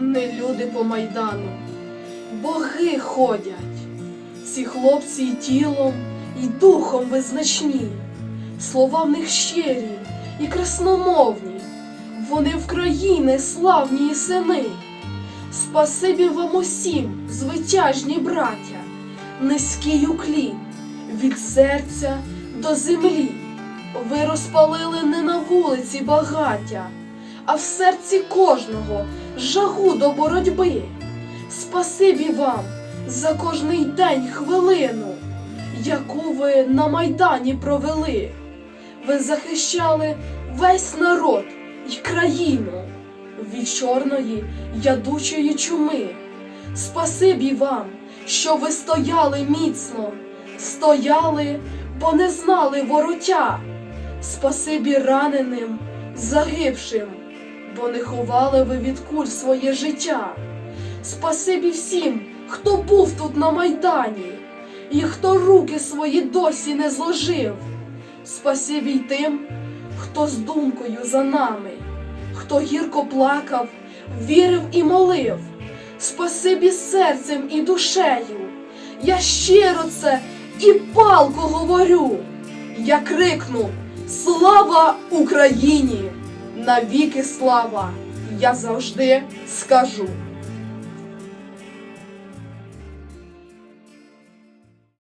не люди по майдану, боги ходять. Ці хлопці і тілом, і духом визначні, слова в них щирі і красномовні, вони в країни славні і сини. Спасибі вам усім, звитяжні браття, низький уклін від серця до землі. Ви розпалили не на вулиці багаття, а в серці кожного жагу до боротьби. Спасибі вам за кожний день хвилину, яку ви на майдані провели. Ви захищали весь народ і країну від чорної ядучої чуми. Спасибі вам, що ви стояли міцно, стояли, бо не знали вороття. Спасибі раненим, загибшим, бо не ховали ви від куль своє життя. Спасибі всім, хто був тут на майдані, і хто руки свої досі не зложив. Спасибі й тим, хто з думкою за нами, хто гірко плакав, вірив і молив. Спасибі серцем і душею. Я щиро це і палко говорю. Я крикну Слава Україні! Навіки слава! Я завжди скажу.